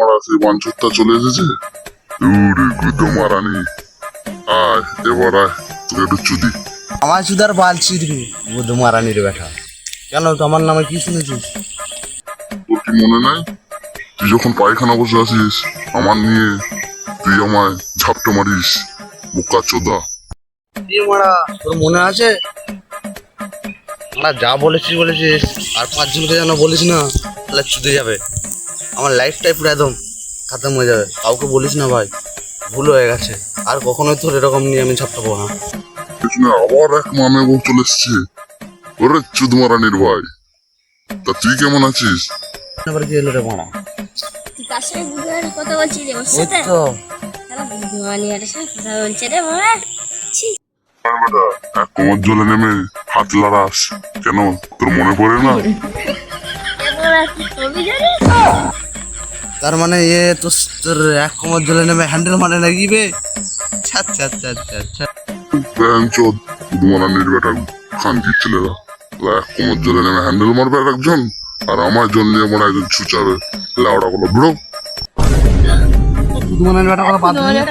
মারা সেই বাঞ্চরটা চলে এসেছে? উরে গুদো মারানি আয় এবার আয় তোকে একটু চুদি। আমার সুদার বালছি রে বুধ মারানির বেটা কেন তো আমার নামে কি শুনেছিস? তোর কি মনে নাই? তুই যখন পায়খানা বসে আছিস আমার নিয়ে তুই আমায় ঝাপটা মারিস বোকা চোদা। মারা তোর মনে আছে? আমরা যা বলেছিস বলেছিস। আর পাঁচজনকে যেন বলিস না তাহলে চুদে যাবে। আমার লাইফটাই পুরো একদম খাতাম হয়ে যাবে। কাউকে বলিস না ভাই ভুল হয়ে গেছে। আর কখনোই তোর এরকম নিয়ে আমি ছাপটাবো না। পেছনে আবার এক মামে বউ চলে এসছে। ওরে চুদ মারানির ভাই। তা তুই কেমন আছিস? এবার কি এলো রে বুধবারের কথা বলছিস রে ওর সাথে? তো। তাহলে সাথে কথা বলছে রে কোমর জলে নেমে হাত লাড়াস। কেন? তোর মনে পড়ে না? তার মানে এ তো তোর এক কোমর জলে নেমে হ্যান্ডেল মানে নাকি বে? আচ্ছা আচ্ছা আচ্ছা আচ্ছা বেটা খানকির ছেলেরা। এক কোমর জলে নেমে হ্যান্ডেল মারবে আর একজন আর আমার জল নিয়ে মনে একজন ছুচাবে। লাউড়া বলো ব্রো। দুধ মানে বেটা কথা বাদ দিলি?